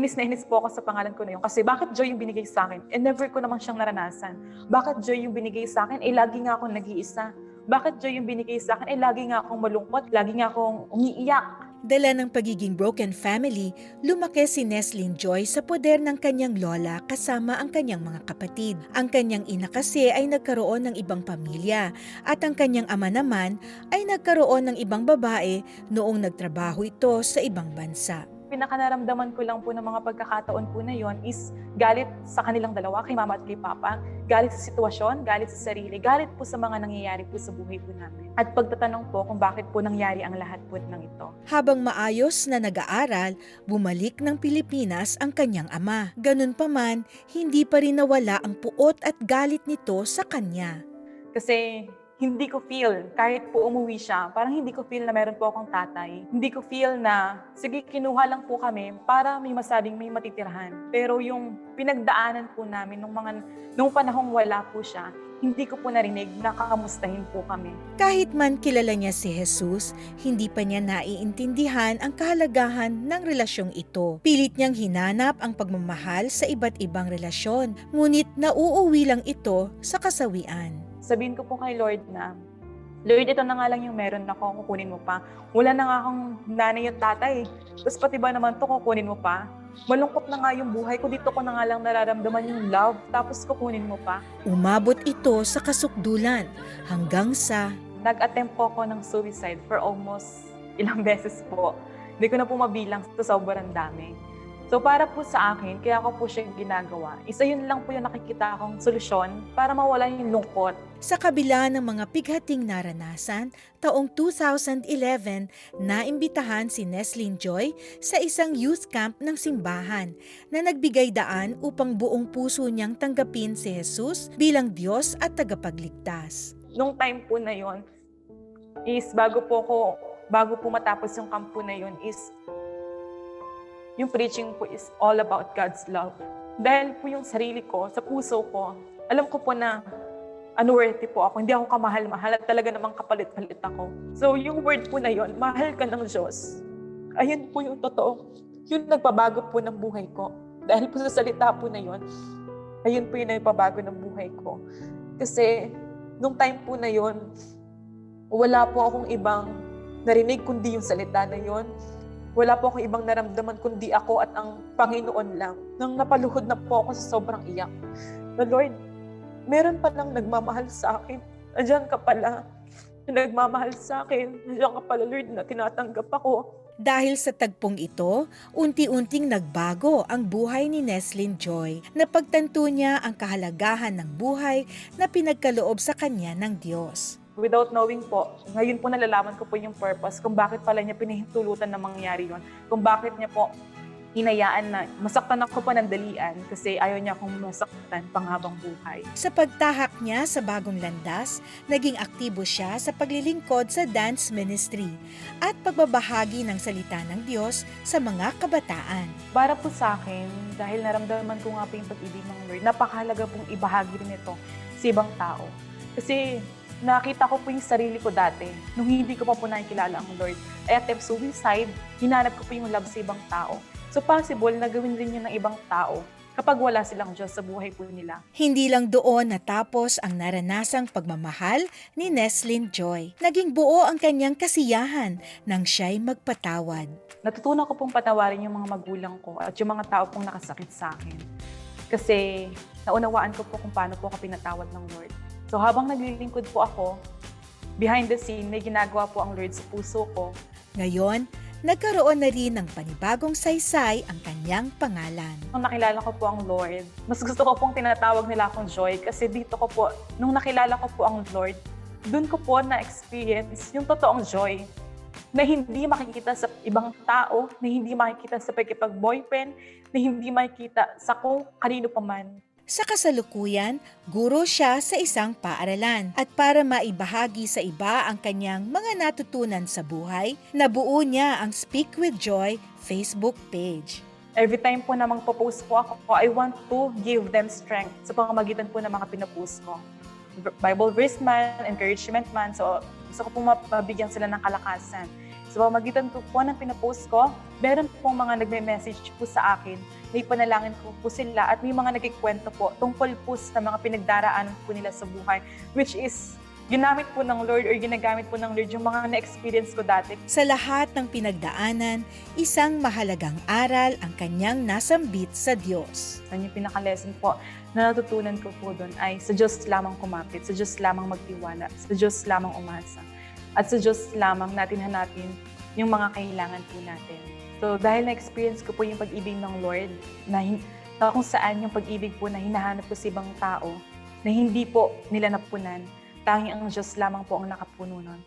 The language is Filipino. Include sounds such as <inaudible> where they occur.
Inis na inis po ako sa pangalan ko na yun. Kasi bakit joy yung binigay sa akin? And never ko naman siyang naranasan. Bakit joy yung binigay sa akin? Eh, lagi nga akong nag-iisa. Bakit joy yung binigay sa akin? Eh, lagi nga akong malungkot. Lagi nga akong umiiyak. Dala ng pagiging broken family, lumaki si Neslin Joy sa poder ng kanyang lola kasama ang kanyang mga kapatid. Ang kanyang ina kasi ay nagkaroon ng ibang pamilya at ang kanyang ama naman ay nagkaroon ng ibang babae noong nagtrabaho ito sa ibang bansa. Pinakanaramdaman ko lang po ng mga pagkakataon po na yon is galit sa kanilang dalawa, kay mama at kay papa. Galit sa sitwasyon, galit sa sarili, galit po sa mga nangyayari po sa buhay po namin. At pagtatanong po kung bakit po nangyari ang lahat po ng ito. Habang maayos na nag-aaral, bumalik ng Pilipinas ang kanyang ama. Ganun pa man, hindi pa rin nawala ang puot at galit nito sa kanya. Kasi hindi ko feel, kahit po umuwi siya, parang hindi ko feel na meron po akong tatay. Hindi ko feel na, sige, kinuha lang po kami para may masabing may matitirahan. Pero yung pinagdaanan po namin nung mga, nung panahong wala po siya, hindi ko po narinig na kakamustahin po kami. Kahit man kilala niya si Jesus, hindi pa niya naiintindihan ang kahalagahan ng relasyong ito. Pilit niyang hinanap ang pagmamahal sa iba't ibang relasyon, ngunit nauuwi lang ito sa kasawian. Sabihin ko po kay Lord na, Lord, ito na nga lang yung meron ako, kukunin mo pa. Wala na nga akong nanay at tatay. Tapos pati ba naman to, kukunin mo pa. Malungkot na nga yung buhay ko, dito ko na nga lang nararamdaman yung love, tapos kukunin mo pa. Umabot ito sa kasukdulan hanggang sa Nag-attempt po ako ng suicide for almost ilang <laughs> beses po. Hindi ko na po mabilang sa sobrang dami. So para po sa akin, kaya ako po siya ginagawa. Isa yun lang po yung nakikita akong solusyon para mawala yung lungkot. Sa kabila ng mga pighating naranasan, taong 2011, naimbitahan si Neslin Joy sa isang youth camp ng simbahan na nagbigay daan upang buong puso niyang tanggapin si Jesus bilang Diyos at tagapagligtas. Nung time po na yon is bago po ko, bago po matapos yung camp po na yon is yung preaching po is all about God's love. Dahil po yung sarili ko, sa puso ko, alam ko po na unworthy po ako. Hindi ako kamahal-mahal at talaga namang kapalit-palit ako. So yung word po na yon, mahal ka ng Diyos. Ayun po yung totoo. Yun nagpabago po ng buhay ko. Dahil po sa salita po na yon, ayun po yung nagpabago ng buhay ko. Kasi nung time po na yon, wala po akong ibang narinig kundi yung salita na yon. Wala po akong ibang naramdaman kundi ako at ang Panginoon lang. Nang napaluhod na po ako sa sobrang iyak. Na Lord, meron pa lang nagmamahal sa akin. Andiyan ka pala. Na nagmamahal sa akin. Andiyan ka pala, Lord, na tinatanggap ako. Dahil sa tagpong ito, unti-unting nagbago ang buhay ni Neslin Joy na pagtanto niya ang kahalagahan ng buhay na pinagkaloob sa kanya ng Diyos. Without knowing po, ngayon po nalalaman ko po yung purpose kung bakit pala niya pinahintulutan na mangyari yon Kung bakit niya po hinayaan na masaktan ako pa ng dalian kasi ayaw niya akong masaktan panghabang buhay. Sa pagtahak niya sa bagong landas, naging aktibo siya sa paglilingkod sa dance ministry at pagbabahagi ng salita ng Diyos sa mga kabataan. Para po sa akin, dahil naramdaman ko nga po yung pag-ibig ng Lord, napakahalaga pong ibahagi rin ito sa ibang tao. Kasi nakita ko po yung sarili ko dati, nung hindi ko pa po nakikilala ang Lord. I attempt suicide, hinanap ko po yung love sa ibang tao. So possible na gawin rin yun ng ibang tao kapag wala silang Diyos sa buhay po nila. Hindi lang doon natapos ang naranasang pagmamahal ni Neslin Joy. Naging buo ang kanyang kasiyahan nang siya'y magpatawad. Natutunan ko pong patawarin yung mga magulang ko at yung mga tao pong nakasakit sa akin. Kasi naunawaan ko po kung paano po ako pinatawad ng Lord. So habang naglilingkod po ako, behind the scene, may ginagawa po ang Lord sa puso ko. Ngayon, nagkaroon na rin ng panibagong saysay ang kanyang pangalan. Nung nakilala ko po ang Lord, mas gusto ko pong tinatawag nila akong Joy kasi dito ko po, nung nakilala ko po ang Lord, dun ko po na-experience yung totoong joy na hindi makikita sa ibang tao, na hindi makikita sa pagkipag-boyfriend, na hindi makikita sa kung kanino pa man. Sa kasalukuyan, guro siya sa isang paaralan at para maibahagi sa iba ang kanyang mga natutunan sa buhay, nabuo niya ang Speak with Joy Facebook page. Every time po na magpo-post po ako, I want to give them strength sa pamamagitan po ng mga pinapost ko. Bible verse man, encouragement man, so gusto ko po mabigyan sila ng kalakasan. Sa pamagitan po, po ng pinapost ko, meron pong mga nagme-message po sa akin. May panalangin ko po sila at may mga nagkikwento po tungkol po sa mga pinagdaraanan po nila sa buhay, which is ginamit po ng Lord or ginagamit po ng Lord yung mga na-experience ko dati. Sa lahat ng pinagdaanan, isang mahalagang aral ang kanyang nasambit sa Diyos. Yan yung pinaka-lesson po na natutunan ko po doon ay sa Diyos lamang kumapit, sa Diyos lamang magtiwala, sa Diyos lamang umasa. At sa Diyos lamang natin hanapin yung mga kailangan po natin. So dahil na-experience ko po yung pag-ibig ng Lord, na, na kung saan yung pag-ibig po na hinahanap ko sa ibang tao, na hindi po nila napunan, tanging ang Diyos lamang po ang nakapuno nun.